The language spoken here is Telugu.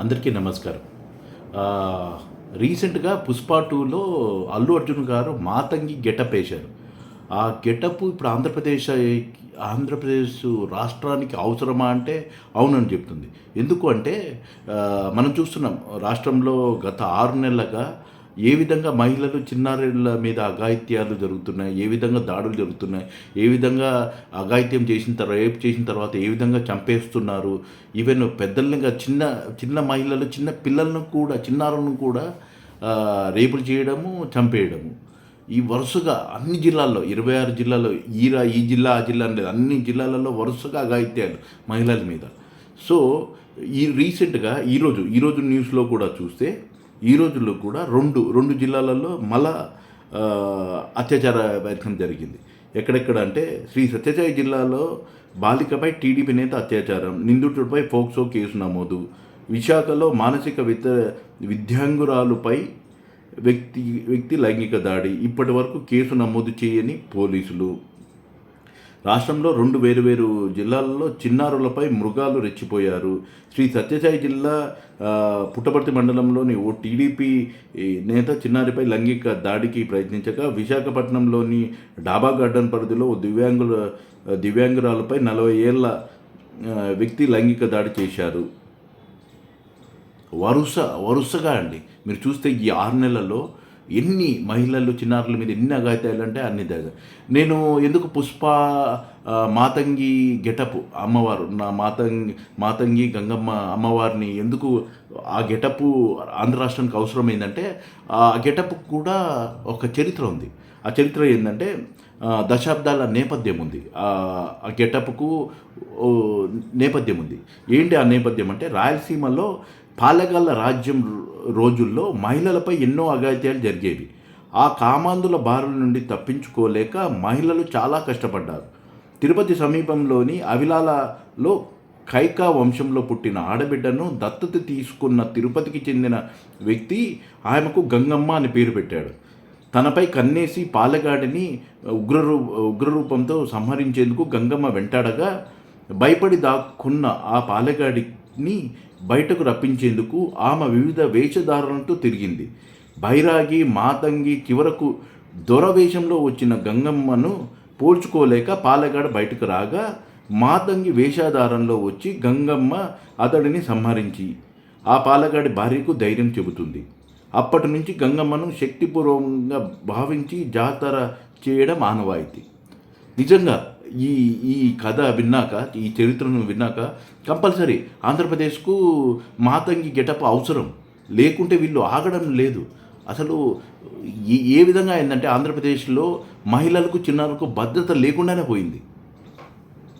అందరికీ నమస్కారం. రీసెంట్గా పుష్ప టూలో అల్లు అర్జున్ గారు మాతంగి గెటప్ వేశారు. ఆ గెటప్ ఇప్పుడు ఆంధ్రప్రదేశ్ ఆంధ్రప్రదేశ్ రాష్ట్రానికి అవసరమా అంటే అవునని చెప్తుంది. ఎందుకు అంటే మనం చూస్తున్నాం రాష్ట్రంలో గత ఆరు నెలలుగా ఏ విధంగా మహిళలు చిన్నారుల మీద అఘాయిత్యాలు జరుగుతున్నాయి? ఏ విధంగా దాడులు జరుగుతున్నాయి? ఏ విధంగా అఘాయిత్యం చేసిన తర్వాత రేపు చేసిన తర్వాత ఏ విధంగా చంపేస్తున్నారు? ఈవెన్ పెద్దల్ని చిన్న చిన్న మహిళలు చిన్న పిల్లలను కూడా చిన్నారులను కూడా రేపులు చేయడము చంపేయడము. ఈ వరుసగా అన్ని జిల్లాల్లో ఇరవై ఆరు జిల్లాల్లో ఈరా ఈ జిల్లా ఆ జిల్లా లేదు అన్ని జిల్లాలలో వరుసగా అఘాయిత్యాలు మహిళల మీద. సో ఈ రీసెంట్గా ఈరోజు ఈరోజు న్యూస్లో కూడా చూస్తే ఈ రోజుల్లో కూడా రెండు రెండు జిల్లాలలో మళ్ళా అత్యాచార ప్రయత్నం జరిగింది. ఎక్కడెక్కడ అంటే శ్రీ సత్యసాయి జిల్లాలో బాలికపై టీడీపీ నేత అత్యాచారం నిందితుడిపై ఫోక్సో కేసు నమోదు విశాఖలో మానసిక విత విద్యాంగురాలుపై వ్యక్తి వ్యక్తి లైంగిక దాడి ఇప్పటి వరకు కేసు నమోదు చేయని పోలీసులు. రాష్ట్రంలో రెండు వేరు వేరు జిల్లాల్లో చిన్నారులపై మృగాలు రెచ్చిపోయారు. శ్రీ సత్యసాయి జిల్లా పుట్టపర్తి మండలంలోని ఓ టీడీపీ నేత చిన్నారిపై లైంగిక దాడికి ప్రయత్నించగా విశాఖపట్నంలోని డాబా గార్డెన్ పరిధిలో దివ్యాంగుల దివ్యాంగురాలపై నలభై ఏళ్ళ వ్యక్తి లైంగిక దాడి చేశారు. వరుస వరుసగా అండి. మీరు చూస్తే ఈ ఆరు నెలల్లో ఎన్ని మహిళలు చిన్నారుల మీద ఎన్ని అఘాయితాలు అంటే అన్ని దగ్గర నేను ఎందుకు పుష్ప మాతంగి గెటప్ అమ్మవారు నా మాతంగి మాతంగి గంగమ్మ అమ్మవారిని ఎందుకు ఆ గెటప్ ఆంధ్ర రాష్ట్రానికి అవసరమైందంటే ఆ గెటప్ కూడా ఒక చరిత్ర ఉంది. ఆ చరిత్ర ఏంటంటే దశాబ్దాల నేపథ్యం ఉంది. ఆ గెటప్కు నేపథ్యం ఉంది. ఏంటి ఆ నేపథ్యం అంటే రాయలసీమలో పాలగాళ్ళ రాజ్యం రోజుల్లో మహిళలపై ఎన్నో అఘాయిత్యాలు జరిగేవి. ఆ కామాంధుల బారుల నుండి తప్పించుకోలేక మహిళలు చాలా కష్టపడ్డారు. తిరుపతి సమీపంలోని అవిలాలలో కైకా వంశంలో పుట్టిన ఆడబిడ్డను దత్తత తీసుకున్న తిరుపతికి చెందిన వ్యక్తి ఆమెకు గంగమ్మ అని పేరు పెట్టాడు. తనపై కన్నేసి పాలగాడిని ఉగ్రరూ ఉగ్రరూపంతో సంహరించేందుకు గంగమ్మ వెంటాడగా భయపడి దాక్కున్న ఆ ని బయటకు రప్పించేందుకు ఆమె వివిధ వేషధారణలతో తిరిగింది. బైరాగి మాతంగి చివరకు దొరవేషంలో వచ్చిన గంగమ్మను పోల్చుకోలేక పాలగాడ బయటకు రాగా మాతంగి వేషధారణలో వచ్చి గంగమ్మ అతడిని సంహరించి ఆ పాలగాడి భార్యకు ధైర్యం చెబుతుంది. అప్పటి నుంచి గంగమ్మను శక్తిపూర్వకంగా భావించి జాతర చేయడం ఆనవాయితీ. నిజంగా ఈ ఈ కథ విన్నాక ఈ చరిత్రను విన్నాక కంపల్సరీ ఆంధ్రప్రదేశ్కు మాతంగి గెటప్ అవసరం. లేకుంటే వీళ్ళు ఆగడం లేదు. అసలు ఏ ఏ విధంగా అయిందంటే ఆంధ్రప్రదేశ్లో మహిళలకు చిన్నారులకు భద్రత లేకుండానే పోయింది.